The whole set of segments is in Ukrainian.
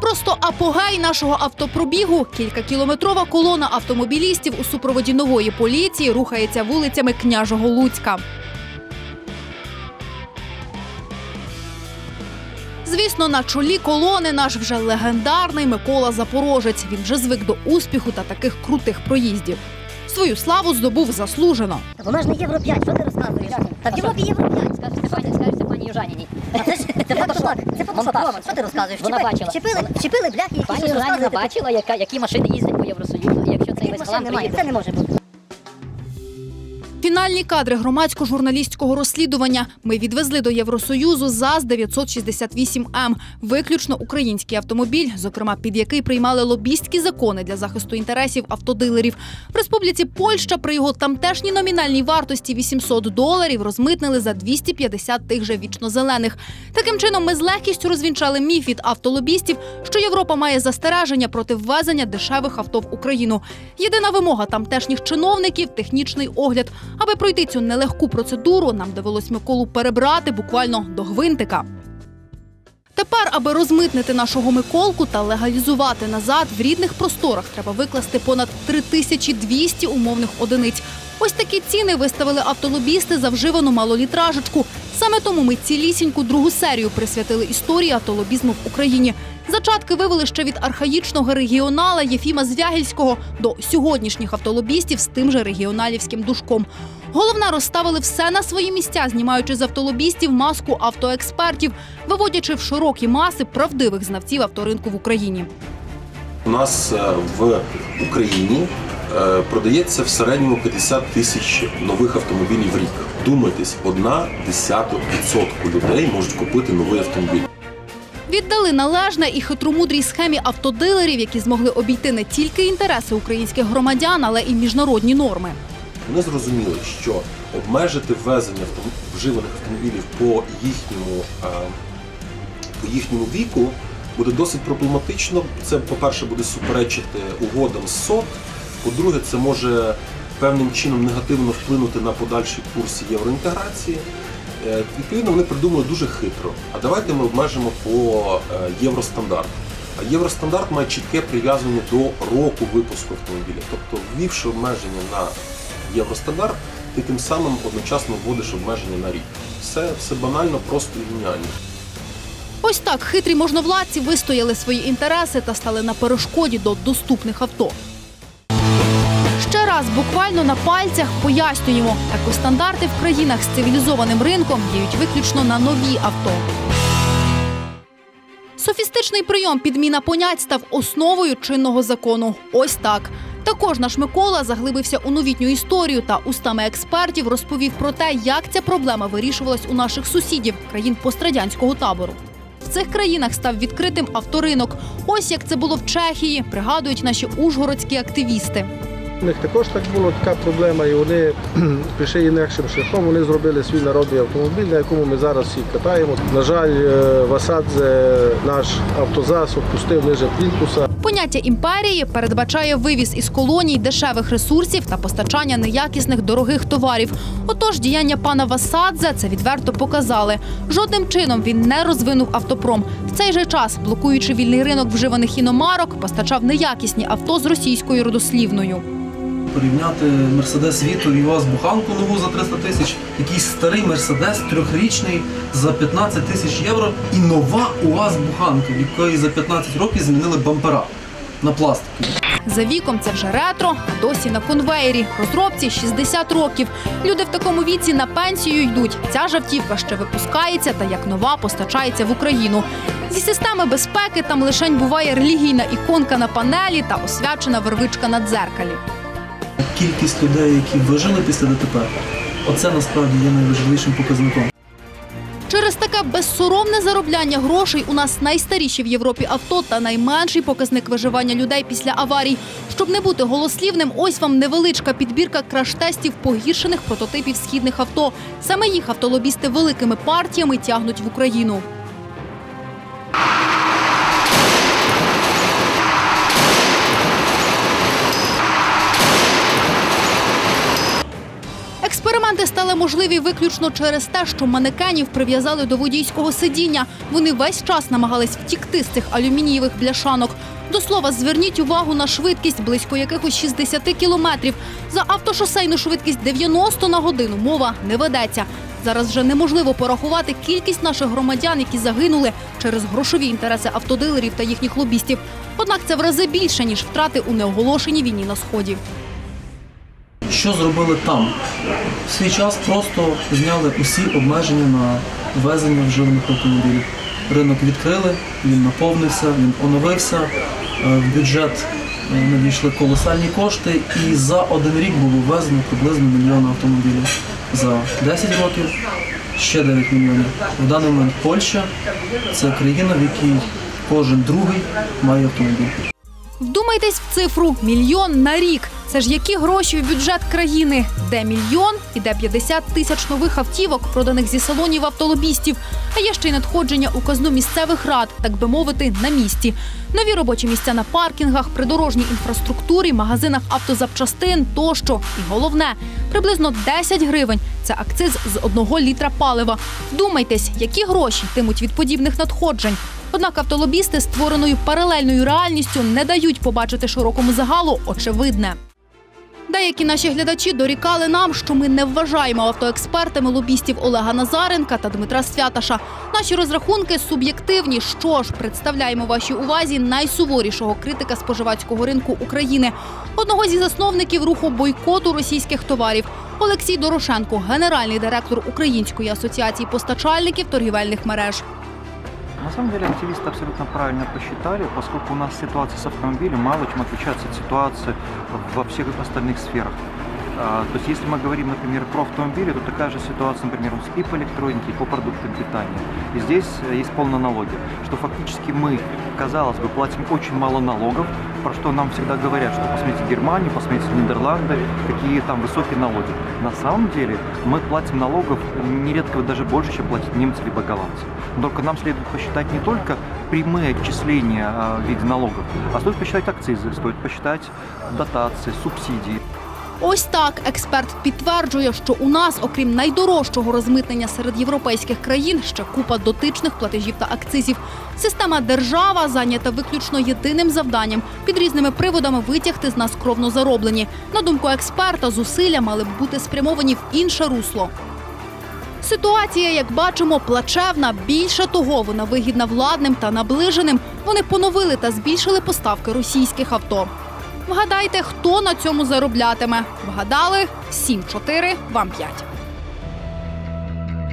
просто апогей нашого автопробігу. Кількакілометрова колона автомобілістів у супроводі нової поліції рухається вулицями княжого Луцька. Звісно, на чолі колони наш вже легендарний Микола Запорожець. Він вже звик до успіху та таких крутих проїздів. Свою славу здобув заслужено. Воно ж не Євро 5, що ти розказуєш? Та в Європі Євро 5. Скажете пані, скажете пані Южаніній. Це ж це фотошоп. Це фотошоп, що ти розказуєш? Вона бачила. Вчепили, чіпили бляхи, які Пані щось Южаніна розказуєте. бачила, яка, які машини їздять по Євросоюзу. Якщо цей Таких весь машин хлам немає, це не може бути. Фінальні кадри громадсько-журналістського розслідування ми відвезли до Євросоюзу ЗАЗ 968М, виключно український автомобіль, зокрема під який приймали лобістські закони для захисту інтересів автодилерів. В Республіці Польща при його тамтешній номінальній вартості 800 доларів розмитнили за 250 тих же вічнозелених. Таким чином, ми з легкістю розвінчали міф від автолобістів, що Європа має застереження проти ввезення дешевих авто в Україну. Єдина вимога тамтешніх чиновників технічний огляд. Аби пройти цю нелегку процедуру, нам довелось Миколу перебрати буквально до гвинтика. Тепер, аби розмитнити нашого Миколку та легалізувати назад, в рідних просторах треба викласти понад 3200 умовних одиниць. Ось такі ціни виставили автолобісти за вживану малолітражечку. Саме тому ми цілісіньку другу серію присвятили історії автолобізму в Україні. Зачатки вивели ще від архаїчного регіонала Єфіма Звягільського до сьогоднішніх автолобістів з тим же регіоналівським душком. Головне розставили все на свої місця, знімаючи з автолобістів маску автоекспертів, виводячи в широкі маси правдивих знавців авторинку в Україні. У нас е, в Україні е, продається в середньому 50 тисяч нових автомобілів в рік. Думайтесь, одна десята відсотку людей можуть купити новий автомобіль. Віддали належне і хитромудрій схемі автодилерів, які змогли обійти не тільки інтереси українських громадян, але і міжнародні норми. Вони зрозуміли, що обмежити ввезення вживаних автомобілів по їхньому, е, по їхньому віку буде досить проблематично. Це, по-перше, буде суперечити угодам з СОТ. По-друге, це може певним чином негативно вплинути на подальший курс євроінтеграції. Е, Відповідно, вони придумали дуже хитро. А давайте ми обмежимо по е, євростандарту. А євростандарт має чітке прив'язання до року випуску автомобіля. Тобто, ввівши обмеження на євростандарт, ти тим самим одночасно вводиш обмеження на рік. Все, все банально, просто і геніально. Ось так хитрі можновладці вистояли свої інтереси та стали на перешкоді до доступних авто. Раз буквально на пальцях пояснюємо, екостандарти в країнах з цивілізованим ринком діють виключно на нові авто. Софістичний прийом підміна понять став основою чинного закону. Ось так. Також наш Микола заглибився у новітню історію та устами експертів розповів про те, як ця проблема вирішувалась у наших сусідів країн пострадянського табору. В цих країнах став відкритим авторинок. Ось як це було в Чехії, пригадують наші ужгородські активісти. У них також так було така проблема, і вони пішли інакшим шляхом. Вони зробили свій народний автомобіль, на якому ми зараз всі катаємо. На жаль, е, Васадзе наш автозас опустив ниже плінтуса. Поняття імперії передбачає вивіз із колоній дешевих ресурсів та постачання неякісних дорогих товарів. Отож, діяння пана Васадзе це відверто показали. Жодним чином він не розвинув автопром. В цей же час, блокуючи вільний ринок вживаних іномарок, постачав неякісні авто з російською родослівною. Порівняти Мерседес Віту і УАЗ Буханку нову за 300 тисяч, якийсь старий Мерседес трьохрічний за 15 тисяч євро і нова УАЗ Буханка, в якої за 15 років змінили бампера на пластикові. За віком це вже ретро, а досі на конвеєрі. Розробці 60 років. Люди в такому віці на пенсію йдуть. Ця ж автівка ще випускається та як нова постачається в Україну. Зі системи безпеки там лишень буває релігійна іконка на панелі та освячена вервичка на дзеркалі. Кількість людей, які вижили після ДТП, оце насправді є найважливішим показником. Через таке безсоромне заробляння грошей у нас найстаріші в Європі авто та найменший показник виживання людей після аварій. Щоб не бути голослівним, ось вам невеличка підбірка краш-тестів погіршених прототипів східних авто. Саме їх автолобісти великими партіями тягнуть в Україну. Можливі виключно через те, що манекенів прив'язали до водійського сидіння. Вони весь час намагались втікти з цих алюмінієвих бляшанок. До слова, зверніть увагу на швидкість близько якихось 60 кілометрів. За автошосейну швидкість 90 на годину мова не ведеться. Зараз вже неможливо порахувати кількість наших громадян, які загинули через грошові інтереси автодилерів та їхніх лобістів. Однак це в рази більше ніж втрати у неоголошеній війні на сході. Що зробили там? В свій час просто зняли усі обмеження на ввезення вживаних автомобілів. Ринок відкрили, він наповнився, він оновився. е, В бюджет е, надійшли колосальні кошти, і за один рік було ввезено приблизно мільйон автомобілів. За 10 років ще 9 мільйонів. В даний момент Польща це країна, в якій кожен другий має автомобіль. Вдумайтесь в цифру мільйон на рік. Це ж які гроші в бюджет країни? Де мільйон і де 50 тисяч нових автівок, проданих зі салонів автолобістів. А є ще й надходження у казну місцевих рад, так би мовити, на місці. Нові робочі місця на паркінгах, придорожній інфраструктурі, магазинах автозапчастин тощо. І головне, приблизно 10 гривень. Це акциз з одного літра палива. Вдумайтесь, які гроші йтимуть від подібних надходжень. Однак автолобісти створеною паралельною реальністю не дають побачити широкому загалу очевидне. Деякі наші глядачі дорікали нам, що ми не вважаємо автоекспертами лобістів Олега Назаренка та Дмитра Святаша. Наші розрахунки суб'єктивні. Що ж, представляємо вашій увазі найсуворішого критика споживацького ринку України, одного зі засновників руху бойкоту російських товарів. Олексій Дорошенко, генеральний директор Української асоціації постачальників торгівельних мереж. На самом деле активисты абсолютно правильно посчитали, поскольку у нас ситуация с автомобилем мало чем отличается от ситуации во всех остальных сферах. А, То есть если мы говорим, например, про автомобили, то такая же ситуация, например, и по электронике, и по продуктам питания. И здесь э, есть полноналоги, что фактически мы, казалось бы, платим очень мало налогов, про что нам всегда говорят, что посмотрите Германию, посмотрите Нидерланды, какие там высокие налоги. На самом деле мы платим налогов нередко даже больше, чем платят немцы либо голландцы. Только нам следует посчитать не только прямые отчисления а, в виде налогов, а стоит посчитать акцизы, стоит посчитать дотации, субсидии. Ось так експерт підтверджує, що у нас, окрім найдорожчого розмитнення серед європейських країн, ще купа дотичних платежів та акцизів. Система держава зайнята виключно єдиним завданням під різними приводами витягти з нас кровно зароблені. На думку експерта, зусилля мали б бути спрямовані в інше русло. Ситуація, як бачимо, плачевна. Більше того, вона вигідна владним та наближеним. Вони поновили та збільшили поставки російських авто. Вгадайте, хто на цьому зароблятиме. Вгадали 7-4, вам 5.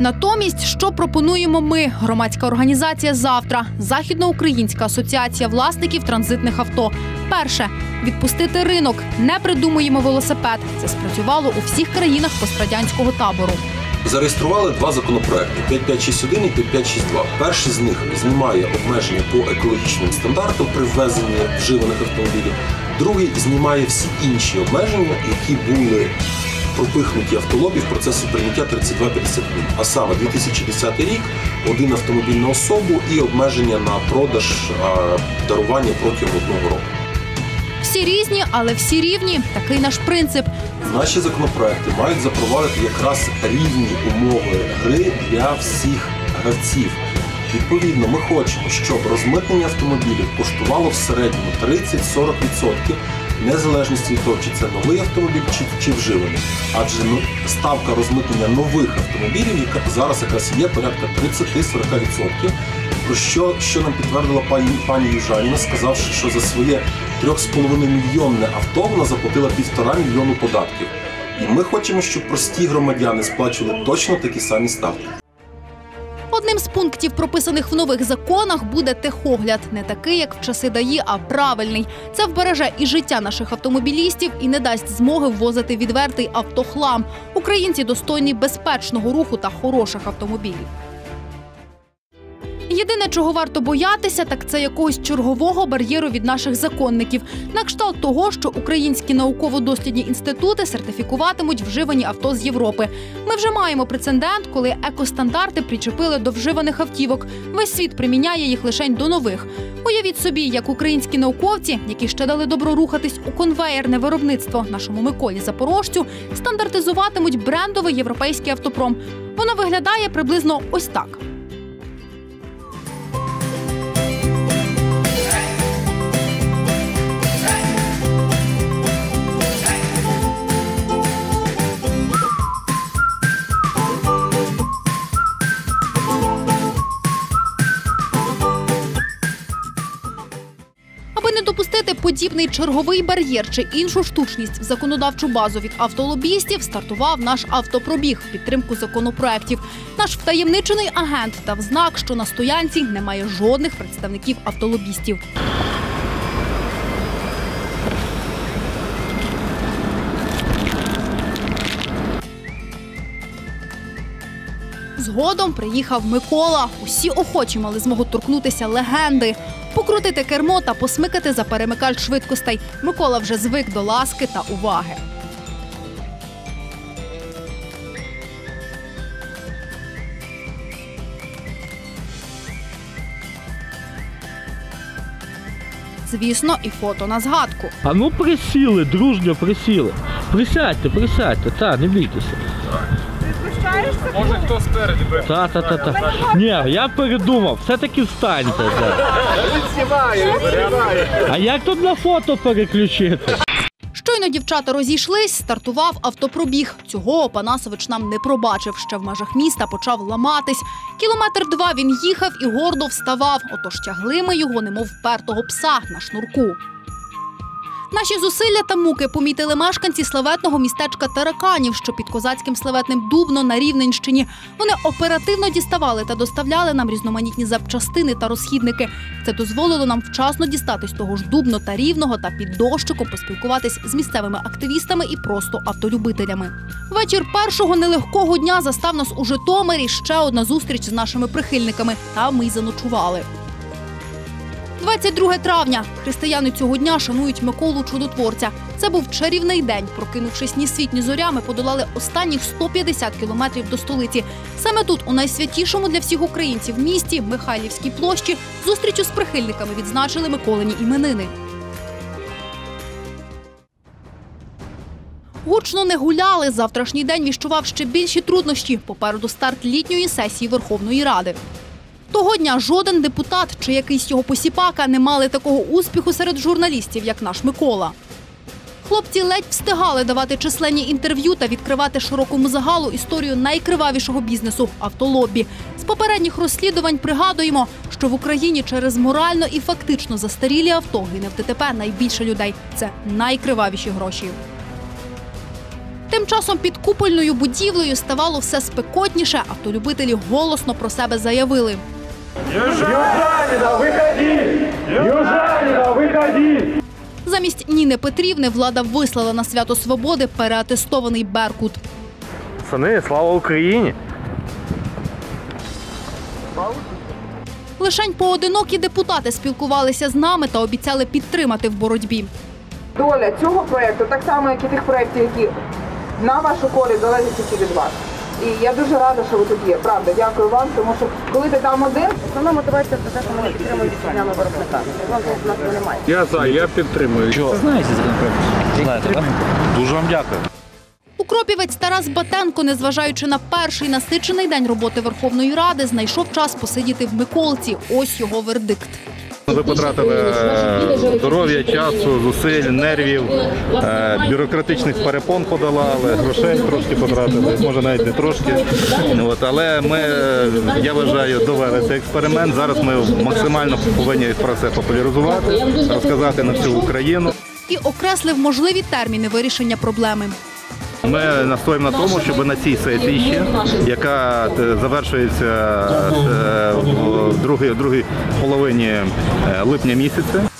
Натомість, що пропонуємо ми, громадська організація завтра, Західноукраїнська асоціація власників транзитних авто. Перше відпустити ринок, не придумуємо велосипед. Це спрацювало у всіх країнах пострадянського табору. Зареєстрували два законопроекти 5561 і 5562. Перший з них знімає обмеження по екологічним стандартам при ввезенні вживаних автомобілів. Другий знімає всі інші обмеження, які були пропихнуті автолобі в процесі прийняття 3251. А саме 2010 рік, один автомобіль на особу і обмеження на продаж дарування протягом одного року. Всі різні, але всі рівні. Такий наш принцип. Наші законопроекти мають запровадити якраз рівні умови гри для всіх гравців. Відповідно, ми хочемо, щоб розмитнення автомобілів коштувало в середньому 30-40%, незалежності від того, чи це новий автомобіль, чи, чи вживаний. Адже ну, ставка розмитнення нових автомобілів, яка зараз якраз є порядка 30-40%. Про що, що нам підтвердила пані, пані Южаніна, сказавши, що за своє 3,5 мільйонне авто вона заплатила півтора мільйону податків. І ми хочемо, щоб прості громадяни сплачували точно такі самі ставки. З пунктів, прописаних в нових законах, буде техогляд. Не такий, як в часи ДАІ, а правильний. Це вбереже і життя наших автомобілістів і не дасть змоги ввозити відвертий автохлам. Українці достойні безпечного руху та хороших автомобілів. Єдине, чого варто боятися, так це якогось чергового бар'єру від наших законників, на кшталт того, що українські науково-дослідні інститути сертифікуватимуть вживані авто з Європи. Ми вже маємо прецедент, коли екостандарти причепили до вживаних автівок. Весь світ приміняє їх лише до нових. Уявіть собі, як українські науковці, які ще дали добро рухатись у конвеєрне виробництво нашому Миколі Запорожцю, стандартизуватимуть брендовий європейський автопром. Воно виглядає приблизно ось так. Подібний черговий бар'єр чи іншу штучність в законодавчу базу від автолобістів, стартував наш автопробіг в підтримку законопроектів. Наш втаємничений агент дав знак, що на стоянці немає жодних представників автолобістів. Згодом приїхав Микола. Усі охочі мали змогу торкнутися легенди, покрутити кермо та посмикати за перемикач швидкостей. Микола вже звик до ласки та уваги. Звісно, і фото на згадку. А ну присіли, дружньо присіли. Присядьте, присядьте, та, не бійтеся. Може хто спереді Та, та, та, та. Ні, я передумав, все-таки встаньте. Та. А як тут на фото переключити? Щойно дівчата розійшлись, стартував автопробіг. Цього Опанасович нам не пробачив. Ще в межах міста почав ламатись. Кілометр два він їхав і гордо вставав. Отож тягли ми його, немов впертого пса на шнурку. Наші зусилля та муки помітили мешканці славетного містечка Тараканів, що під козацьким славетним Дубно на Рівненщині. Вони оперативно діставали та доставляли нам різноманітні запчастини та розхідники. Це дозволило нам вчасно дістатись того ж Дубно та Рівного та під дощиком поспілкуватись з місцевими активістами і просто автолюбителями. Вечір першого нелегкого дня застав нас у Житомирі. Ще одна зустріч з нашими прихильниками. Там ми й заночували. 22 травня. Християни цього дня шанують Миколу Чудотворця. Це був чарівний день. Прокинувшись ні світ, ні зоря, ми подолали останніх 150 кілометрів до столиці. Саме тут, у найсвятішому для всіх українців місті Михайлівській площі, зустрічю з прихильниками відзначили Миколині іменини. Гучно не гуляли. Завтрашній день віщував ще більші труднощі. Попереду старт літньої сесії Верховної Ради. Того дня жоден депутат чи якийсь його посіпака не мали такого успіху серед журналістів, як наш Микола. Хлопці ледь встигали давати численні інтерв'ю та відкривати широкому загалу історію найкривавішого бізнесу автолобі. З попередніх розслідувань пригадуємо, що в Україні через морально і фактично застарілі авто гине в ДТП найбільше людей. Це найкривавіші гроші. Тим часом під купольною будівлею ставало все спекотніше. Автолюбителі голосно про себе заявили. Замість Ніни Петрівни влада вислала на свято свободи переатестований Беркут. Пацани, слава Україні! Лишень поодинокі депутати спілкувалися з нами та обіцяли підтримати в боротьбі. доля цього проєкту, так само, як і тих проєктів, які на вашу користь залежать тільки від вас. І я дуже рада, що ви тут є. Правда, дякую вам, тому що коли ти там один, основна мотивація це те, що ми підтримуємо вітчизняного виробника. Вам у нас немає. Я за, я підтримую. Дуже вам дякую. Укропівець Тарас Батенко, незважаючи на перший насичений день роботи Верховної Ради, знайшов час посидіти в Миколці. Ось його вердикт. Ви потратили е, здоров'я, часу, зусиль, нервів, е, бюрократичних перепон подолали, грошей трошки потратили, може навіть не трошки. От, але ми, е, я вважаю, довели цей експеримент. Зараз ми максимально повинні про це популяризувати, розказати на всю Україну. І окреслив можливі терміни вирішення проблеми. Ми настоїмо на тому, щоб на цій сесії яка е, завершується е, в другій, другій половині е, липня місяця.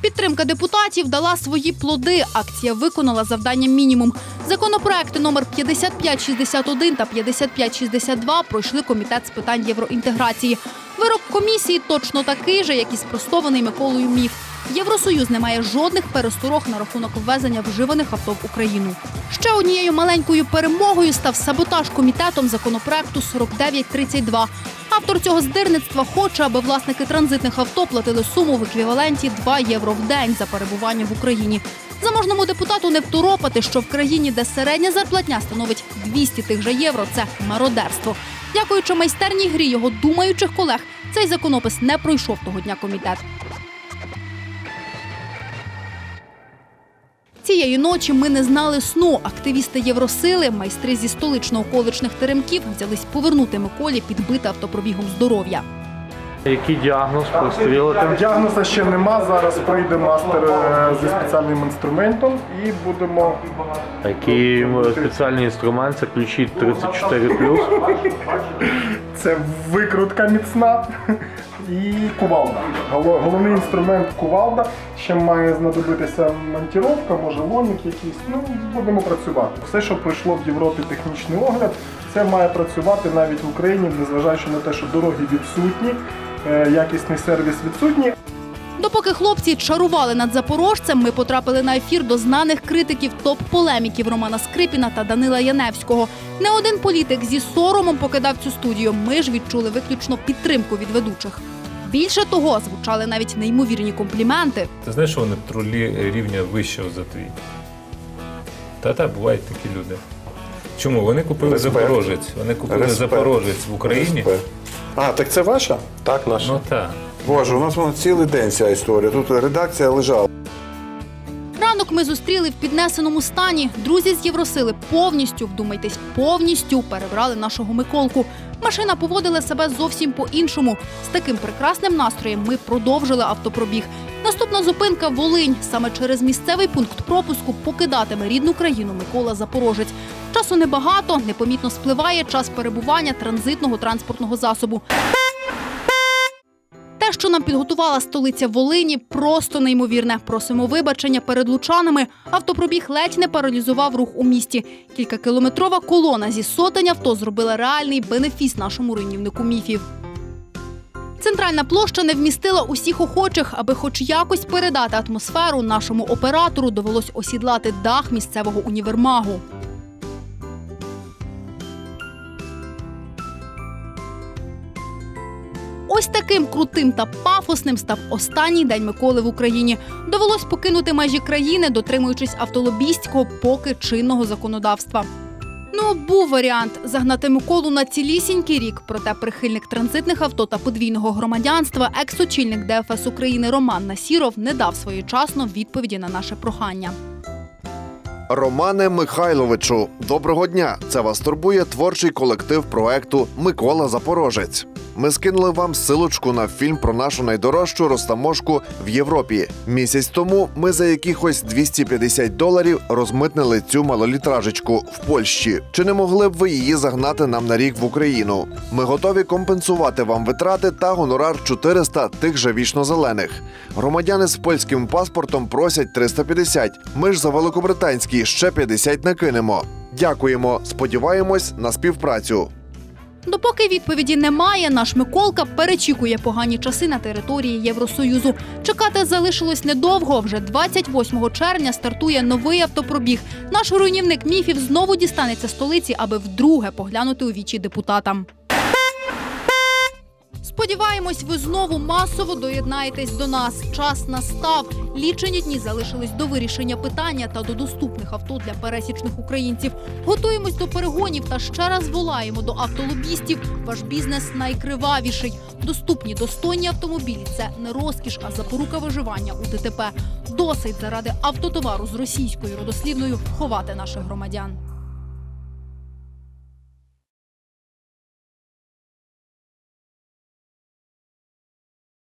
Підтримка депутатів дала свої плоди. Акція виконала завдання мінімум. Законопроекти номер 5561 та 5562 пройшли комітет з питань євроінтеграції. Вирок комісії точно такий же, як і спростований Миколою міф. Євросоюз не має жодних пересторог на рахунок ввезення вживаних авто в Україну. Ще однією маленькою перемогою став саботаж комітетом законопроекту 4932. Автор цього здирництва хоче, аби власники транзитних авто платили суму в еквіваленті 2 євро в день за перебування в Україні. Заможному депутату не второпати, що в країні, де середня зарплатня становить 200 тих же євро, це мародерство. Дякуючи майстерній грі його думаючих колег, цей законопис не пройшов того дня комітет. Цієї ночі ми не знали сну. Активісти Євросили, майстри зі столично-околичних теремків, взялись повернути Миколі підбите автопробігом здоров'я. Який діагноз прострілити? Діагноза ще нема. Зараз прийде мастер е, зі спеціальним інструментом і будемо. Який м, спеціальний інструмент, це ключі 34 Це викрутка міцна і кувалда. Гол- Головний інструмент кувалда. Ще має знадобитися монтіровка, може ломік якийсь. Ну, будемо працювати. Все, що пройшло в Європі технічний огляд, це має працювати навіть в Україні, незважаючи на те, що дороги відсутні, е, якісний сервіс відсутній, Допоки хлопці чарували над запорожцем, ми потрапили на ефір до знаних критиків топ-полеміків Романа Скрипіна та Данила Яневського. Не один політик зі соромом покидав цю студію. Ми ж відчули виключно підтримку від ведучих. Більше того, звучали навіть неймовірні компліменти. Ти знаєш, що вони тролі рівня вищого за твій? Та-та, бувають такі люди. Чому? Вони купили Респект. Запорожець. Вони купили Респект. Запорожець в Україні. Респект. А, так це ваша? Так, наш. Ну так. Боже, у нас вона цілий день ця історія. Тут редакція лежала. Ранок ми зустріли в піднесеному стані. Друзі з Євросили повністю, вдумайтесь, повністю перебрали нашого Миколку. Машина поводила себе зовсім по-іншому. З таким прекрасним настроєм ми продовжили автопробіг. Наступна зупинка Волинь. Саме через місцевий пункт пропуску покидатиме рідну країну Микола Запорожець. Часу небагато, непомітно спливає час перебування транзитного транспортного засобу. Що нам підготувала столиця Волині, просто неймовірне. Просимо вибачення перед лучанами. Автопробіг ледь не паралізував рух у місті. Кількакілометрова колона зі сотень авто зробила реальний бенефіс нашому руйнівнику міфів. Центральна площа не вмістила усіх охочих, аби хоч якось передати атмосферу нашому оператору, довелось осідлати дах місцевого універмагу. Ось таким крутим та пафосним став останній день Миколи в Україні. Довелось покинути межі країни, дотримуючись автолобістського поки чинного законодавства. Ну, був варіант загнати Миколу на цілісінький рік. Проте прихильник транзитних авто та подвійного громадянства, екс-очільник ДФС України Роман Насіров не дав своєчасно відповіді на наше прохання. Романе Михайловичу, доброго дня! Це вас турбує творчий колектив проекту Микола Запорожець. Ми скинули вам силочку на фільм про нашу найдорожчу розтаможку в Європі. Місяць тому ми за якихось 250 доларів розмитнили цю малолітражечку в Польщі. Чи не могли б ви її загнати нам на рік в Україну? Ми готові компенсувати вам витрати та гонорар 400 тих же вічно-зелених. Громадяни з польським паспортом просять 350. Ми ж за великобританський ще 50 накинемо. Дякуємо. Сподіваємось на співпрацю. Допоки відповіді немає, наш Миколка перечікує погані часи на території Євросоюзу. Чекати залишилось недовго. Вже 28 червня стартує новий автопробіг. Наш руйнівник міфів знову дістанеться столиці, аби вдруге поглянути у вічі депутатам. Сподіваємось, ви знову масово доєднаєтесь до нас. Час настав. Лічені дні залишились до вирішення питання та до доступних авто для пересічних українців. Готуємось до перегонів та ще раз волаємо до автолобістів. Ваш бізнес найкривавіший. Доступні достойні автомобілі це не розкіш, а запорука виживання у ДТП. Досить заради автотовару з російською родослівною ховати наших громадян.